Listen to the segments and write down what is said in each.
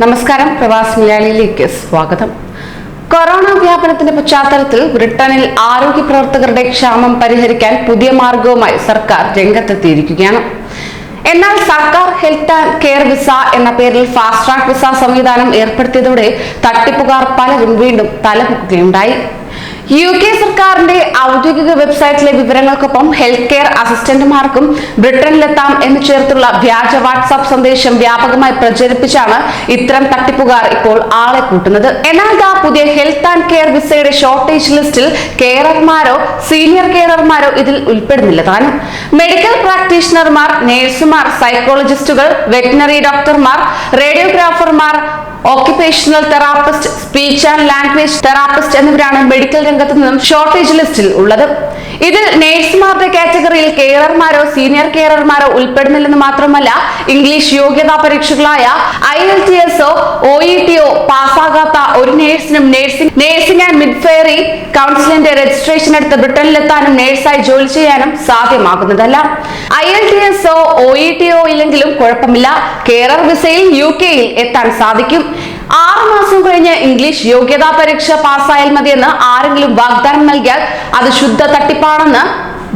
നമസ്കാരം പ്രവാസ് മലയാളിയിലേക്ക് സ്വാഗതം. കൊറോണ വ്യാപനത്തിന്റെ പശ്ചാത്തലത്തിൽ ബ്രിട്ടനിൽ ആരോഗ്യ പ്രവർത്തകരുടെ ക്ഷാമം പരിഹരിക്കാൻ പുതിയ മാർഗവുമായി സർക്കാർ രംഗത്തെത്തിയിരിക്കുകയാണ്. എന്നാൽ സർക്കാർ ഹെൽത്ത് ആൻഡ് കെയർ വിസ എന്ന പേരിൽ ഫാസ്റ്റ് ട്രാക്ക് വിസ സംവിധാനം ഏർപ്പെടുത്തിയതോടെ തട്ടിപ്പുകാർ പലരും വീണ്ടും തലപൊക്കുകയുണ്ടായി. യു കെ സർക്കാരിന്റെ ഔദ്യോഗിക വെബ്സൈറ്റിലെ വിവരങ്ങൾക്കൊപ്പം ഹെൽത്ത് കെയർ അസിസ്റ്റന്റുമാർക്കും ബ്രിട്ടനിലെത്താം എന്ന് ചേർത്തുള്ള വ്യാജ വാട്സാപ്പ് സന്ദേശം വ്യാപകമായി പ്രചരിപ്പിച്ചാണ് ഇത്തരം തട്ടിപ്പുകാർ ഇപ്പോൾ ആളെ കൂട്ടുന്നത്. എന്നാൽ ദാ പുതിയ ഹെൽത്ത് ആൻഡ് കെയർ വിസയുടെ ഷോർട്ടേജ് ലിസ്റ്റിൽ കെയറർമാരോ സീനിയർ കെയറർമാരോ ഇതിൽ ഉൾപ്പെടുന്നില്ല താനും. മെഡിക്കൽ പ്രാക്ടീഷണർമാർ നഴ്സുമാർ സൈക്കോളജിസ്റ്റുകൾ വെറ്റിനറി ഡോക്ടർമാർ റേഡിയോഗ്രാഫർമാർ occupational therapist speech and language therapist എന്നിവരാണ് മെഡിക്കൽ രംഗത്ത് നിന്നും ഷോർട്ടേജ് ലിസ്റ്റിൽ ഉള്ളത്. ഇതിൽ നഴ്സുമാരുടെ കാറ്റഗറിയിൽ കെയറർമാരോ സീനിയർ കെയറർമാരോ ഉൾപ്പെടുന്നില്ലെന്ന് മാത്രമല്ല ഇംഗ്ലീഷ് യോഗ്യതാ പരീക്ഷകളായ ഐ എൽ ടി എസോ ഒ ഇ ടിയോ പാസ്സാകാത്ത ഒരു നേഴ്സിനും നേഴ്സിംഗ് നേഴ്സിംഗ് ആൻഡ് മിഡ്ഫെയറി കൗൺസിലിന്റെ രജിസ്ട്രേഷൻ എടുത്ത് ബ്രിട്ടനിലെത്താനും നേഴ്സായി ജോലി ചെയ്യാനും സാധ്യമാകുന്നതല്ല. ഐ എൽ ടി എസോ ഒ ഇ ടിയോ ഇല്ലെങ്കിലും കുഴപ്പമില്ല. കെയറർ വിസയിൽ യു കെയിൽ എത്താൻ സാധിക്കും. ആറ് മാസം കഴിഞ്ഞ് ഇംഗ്ലീഷ് യോഗ്യതാ പരീക്ഷ പാസ്സായാൽ മതിയെന്ന് ആരെങ്കിലും വാഗ്ദാനം നൽകിയാൽ അത് ശുദ്ധ തട്ടിപ്പാണെന്ന്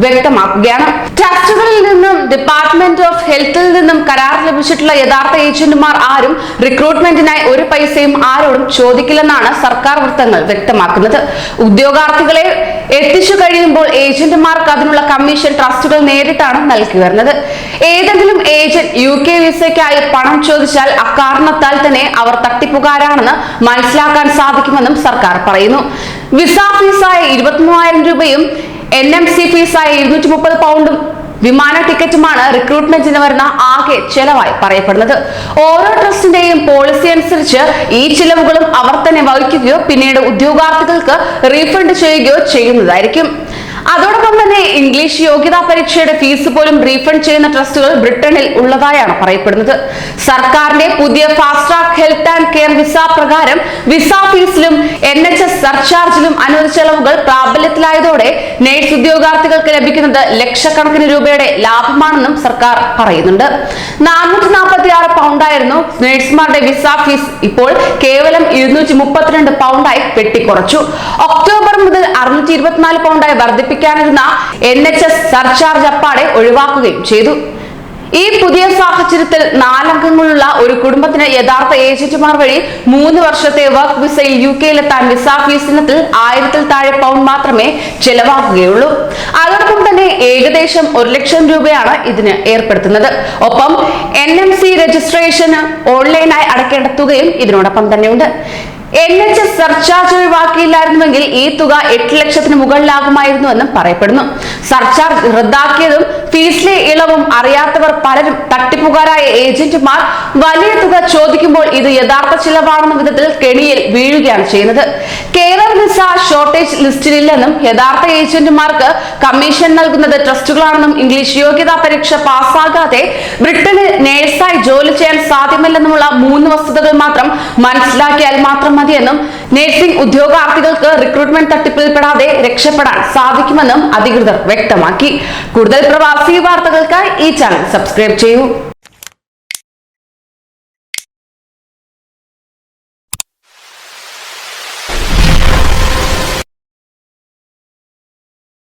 വ്യക്തമാക്കുകയാണ്. ട്രസ്റ്റുകളിൽ നിന്നും ഡിപ്പാർട്ട്മെന്റ് ഓഫ് ഹെൽത്തിൽ നിന്നും കരാർ ലഭിച്ചിട്ടുള്ള യഥാർത്ഥ ഏജന്റുമാർ ആരും റിക്രൂട്ട്മെന്റിനായി ഒരു പൈസയും ആരോടും ചോദിക്കില്ലെന്നാണ് സർക്കാർ വൃത്തങ്ങൾ വ്യക്തമാക്കുന്നത്. ഉദ്യോഗാർത്ഥികളെ എത്തിച്ചു കഴിയുമ്പോൾ ഏജന്റുമാർക്ക് അതിനുള്ള കമ്മീഷൻ ട്രസ്റ്റുകൾ നേരിട്ടാണ് നൽകി വരുന്നത്. ഏതെങ്കിലും ഏജന്റ് യു കെ വിസയ്ക്കായി പണം ചോദിച്ചാൽ അക്കാരണത്താൽ തന്നെ അവർ തട്ടിപ്പുകാരാണെന്ന് മനസ്സിലാക്കാൻ സാധിക്കുമെന്നും സർക്കാർ പറയുന്നു. വിസ ഫീസായ ഇരുപത്തിമൂവായിരം രൂപയും എൻ എം സി ഫീസായ ഇരുന്നൂറ്റി മുപ്പത് പൗണ്ടും വിമാന ടിക്കറ്റുമാണ് റിക്രൂട്ട്മെന്റിന് വരുന്ന ആകെ ചെലവായി പറയപ്പെടുന്നത്. ഓരോ ട്രസ്റ്റിന്റെയും പോളിസി അനുസരിച്ച് ഈ ചിലവുകളും അവർ തന്നെ വഹിക്കുകയോ പിന്നീട് ഉദ്യോഗാർത്ഥികൾക്ക് റീഫണ്ട് ചെയ്യുകയോ ചെയ്യുന്നതായിരിക്കും. അതോടൊപ്പം തന്നെ ഇംഗ്ലീഷ് യോഗ്യതാ പരീക്ഷയുടെ ഫീസ് പോലും റീഫണ്ട് ചെയ്യുന്ന ട്രസ്റ്റുകൾ ബ്രിട്ടനിൽ ഉള്ളതായാണ് പറയപ്പെടുന്നത്. സർക്കാരിന്റെ പുതിയ fast track health and care visa പ്രകാരം വിസ ഫീസിലും എൻ എച്ച് എസ് സർചാർജിലും അനുവദിച്ച ചെലവുകൾ പ്രാബല്യത്തിലായതോടെ നേഴ്സ് ഉദ്യോഗാർത്ഥികൾക്ക് ലഭിക്കുന്നത് ലക്ഷക്കണക്കിന് രൂപയുടെ ലാഭമാണെന്നും സർക്കാർ പറയുന്നുണ്ട്. നാനൂറ്റി നാൽപ്പത്തി ആറ് പൗണ്ടായിരുന്നു നേഴ്സുമാരുടെ വിസ ഫീസ്. ഇപ്പോൾ കേവലം ഇരുന്നൂറ്റി മുപ്പത്തിരണ്ട് പൗണ്ടായി വെട്ടിക്കുറച്ചു. ഒക്ടോബർ മുതൽ അറുന്നൂറ്റി ഇരുപത്തിനാല് പൗണ്ടായി വർദ്ധിപ്പിക്കാനിരുന്ന എൻ എച്ച് എസ് സർചാർജ് അപ്പാടെ ഒഴിവാക്കുകയും ചെയ്തു. ഈ പുതിയ സാഹചര്യത്തിൽ നാലംഗങ്ങളുള്ള ഒരു കുടുംബത്തിന് യഥാർത്ഥ ഏജന്റുമാർ വഴി മൂന്ന് വർഷത്തെ വർക്ക് വിസയിൽ യു കെയിലെത്താൻ വിസ ഫീസിനത്തിൽ ആയിരത്തിൽ താഴെ പൗണ്ട് മാത്രമേ ചെലവാക്കുകയുള്ളൂ അതോടൊപ്പം തന്നെ ഏകദേശം ഒരു ലക്ഷം രൂപയാണ് ഇതിന് ഏർപ്പെടുത്തുന്നത്. ഒപ്പം എൻ എം സി രജിസ്ട്രേഷന് ഓൺലൈനായി അടക്കേണ്ട തുകയും ഇതിനോടൊപ്പം തന്നെയുണ്ട്. എൻ എച്ച് എസ് സർചാർജ് ഒഴിവാക്കിയില്ലായിരുന്നുവെങ്കിൽ ഈ തുക എട്ട് ലക്ഷത്തിന് മുകളിലാകുമായിരുന്നുവെന്നും പറയപ്പെടുന്നു. സർചാർജ് റദ്ദാക്കിയതും ഫീസിലെ ഇളവും അറിയാത്തവർ പലരും തട്ടിപ്പുകാരായ ഏജന്റുമാർ വലിയ തുക ചോദിക്കുമ്പോൾ ഇത് യഥാർത്ഥ ചിലവാണെന്ന വിധത്തിൽ കെണിയിൽ വീഴുകയാണ് ചെയ്യുന്നത്. കേരള വിസ ഷോർട്ടേജ് ലിസ്റ്റിലില്ലെന്നും യഥാർത്ഥ ഏജന്റുമാർക്ക് കമ്മീഷൻ നൽകുന്നത് ട്രസ്റ്റുകളാണെന്നും ഇംഗ്ലീഷ് യോഗ്യതാ പരീക്ഷ പാസ്സാകാതെ ബ്രിട്ടനിൽ നേഴ്സായി ജോലി ചെയ്യാൻ സാധ്യമല്ലെന്നുമുള്ള മൂന്ന് വസ്തുതകൾ മാത്രം മനസ്സിലാക്കിയാൽ മാത്രം മതിയെന്നും നേഴ്സിംഗ് ഉദ്യോഗാർത്ഥികൾക്ക് റിക്രൂട്ട്മെന്റ് തട്ടിപ്പിൽപ്പെടാതെ രക്ഷപ്പെടാൻ സാധിക്കുമെന്നും അധികൃതർ വ്യക്തമാക്കി. കൂടുതൽ പ്രവാസി വാർത്തകൾക്കായി ഈ ചാനൽ സബ്സ്ക്രൈബ് ചെയ്യൂ.